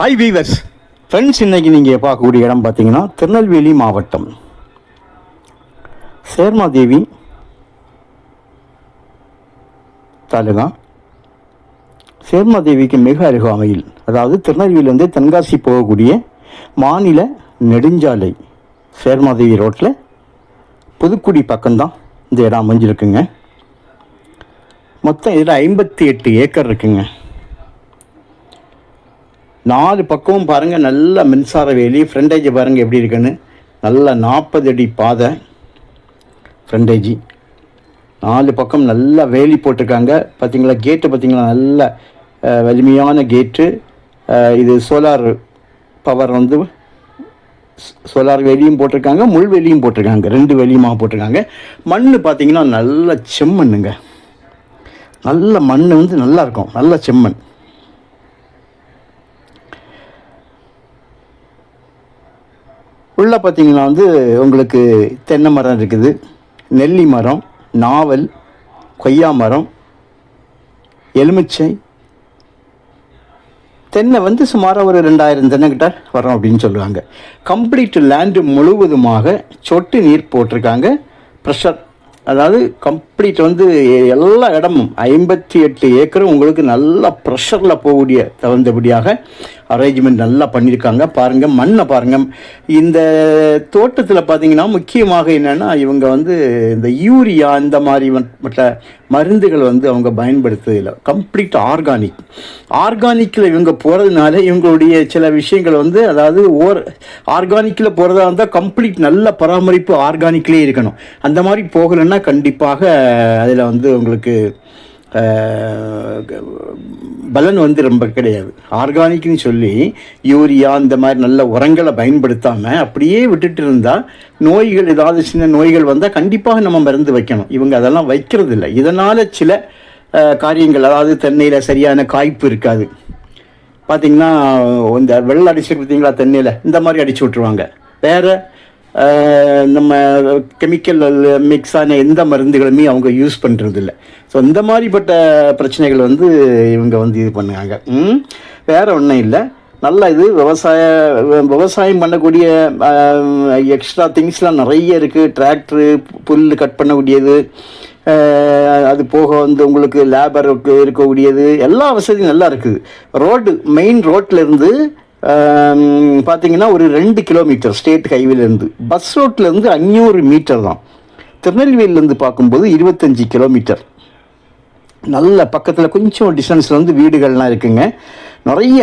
Hi viewers friends இன்னைக்கு நீங்கள் பார்க்கக்கூடிய இடம் பார்த்தீங்கன்னா திருநெல்வேலி மாவட்டம். சேர்மாதேவி தாலுகா. சேர்மாதேவிக்கு மிக அருகாமையில் அதாவது திருநெல்வேலியிலேருந்து தென்காசி போகக்கூடிய மாநில நெடுஞ்சாலை சேர்மாதேவி ரோட்டில் புதுக்குடி பக்கம்தான் இந்த இடம் அமைஞ்சிருக்குங்க. மொத்தம் இதில் ஐம்பத்தி எட்டு ஏக்கர் இருக்குங்க. நாலு பக்கமும் பாருங்கள் நல்ல மின்சார வேலி. ஃப்ரண்டேஜ் பாருங்கள் எப்படி இருக்குன்னு. நல்ல நாற்பது அடி பாதை. ஃப்ரண்டேஜி நாலு பக்கம் நல்லா வேலி போட்டிருக்காங்க. பார்த்தீங்களா கேட்டு பார்த்தீங்களா நல்ல வலிமையான கேட்டு இது சோலார் பவர் வந்து சோலார் வேலியும் போட்டிருக்காங்க முள் வேலியும் போட்டிருக்காங்க. ரெண்டு வேலியுமாக போட்டிருக்காங்க. மண் பார்த்தீங்கன்னா நல்ல செம்மண்ணுங்க. நல்ல மண் வந்து நல்லா இருக்கும். நல்ல செம்மண். உள்ளே பார்த்தீங்கன்னா வந்து உங்களுக்கு தென்னை மரம் இருக்குது. நெல்லி மரம் நாவல் கொய்யா மரம் எலுமிச்சை. தென்னை வந்து சுமாராக ஒரு ரெண்டாயிரம் தென்னை வரோம் அப்படின்னு சொல்லுவாங்க. கம்ப்ளீட் லேண்டு முழுவதுமாக சொட்டு நீர் போட்டிருக்காங்க. ப்ரெஷர் அதாவது கம்ப்ளீட் வந்து எல்லா இடமும் ஐம்பத்தி எட்டு ஏக்கரும் உங்களுக்கு நல்லா ப்ரெஷரில் போகக்கூடிய தகுந்தபடியாக அரேஞ்ச்மெண்ட் நல்லா பண்ணியிருக்காங்க பாருங்கள் மண்ணை பாருங்கள் இந்த தோட்டத்தில் பார்த்தீங்கன்னா முக்கியமாக என்னென்னா இவங்க வந்து இந்த யூரியா இந்த மாதிரி மற்ற- மற்ற மருந்துகள் வந்து அவங்க பயன்படுத்துவதில் கம்ப்ளீட் ஆர்கானிக் ஆர்கானிக்கில் இவங்க போகிறதுனால இவங்களுடைய சில விஷயங்கள் வந்து அதாவது ஓர் ஆர்கானிக்கில் போகிறதா இருந்தால் கம்ப்ளீட் நல்ல பராமரிப்பு ஆர்கானிக்லேயே இருக்கணும். அந்த மாதிரி போகலைன்னா கண்டிப்பாக அதில் வந்து உங்களுக்கு பலன் வந்து ரொம்ப கிடையாது. ஆர்கானிக்னு சொல்லி யூரியா இந்த மாதிரி நல்ல உரங்களை பயன்படுத்தாமல் அப்படியே விட்டுட்டு இருந்தால் நோய்கள் ஏதாவது சின்ன நோய்கள் வந்தால் கண்டிப்பாக நம்ம மருந்து வைக்கணும். இவங்க அதெல்லாம் வைக்கிறது இல்லை இதனால் சில காரியங்கள் அதாவது தென்னையில் சரியான காய்ப்பு இருக்காது. பார்த்திங்கன்னா இந்த வெள்ளை அடிச்சு பார்த்தீங்களா தென்னையில்? இந்த மாதிரி அடித்து விட்ருவாங்க வேறு நம்ம கெமிக்கல் மிக்ஸ் ஆன எந்த மருந்துகளுமே அவங்க யூஸ் பண்ணுறதில்ல ஸோ இந்த மாதிரிப்பட்ட பிரச்சனைகள் வந்து இவங்க வந்து இது பண்ணுவாங்க வேறு ஒன்றும் இல்லை. நல்ல இது விவசாய விவசாயம் பண்ணக்கூடிய எக்ஸ்ட்ரா திங்ஸ்லாம் நிறைய இருக்குது டிராக்டரு புல் கட் பண்ணக்கூடியது. அது போக வந்து உங்களுக்கு லேபருக்கு இருக்கக்கூடியது. எல்லா வசதியும் நல்லா இருக்குது. ரோடு மெயின் ரோட்டிலேருந்து இருந்து பார்த்தீங்கன்னா ஒரு ரெண்டு கிலோமீட்டர் ஸ்டேட் ஹைவேலேருந்து பஸ் ரோட்லேருந்து அஞ்சூறு மீட்டர் தான். திருநெல்வேலியிலேருந்து பார்க்கும்போது இருபத்தஞ்சி கிலோமீட்டர் நல்ல பக்கத்தில் கொஞ்சம் டிஸ்டன்ஸில் வந்து வீடுகள்லாம் இருக்குங்க. நிறைய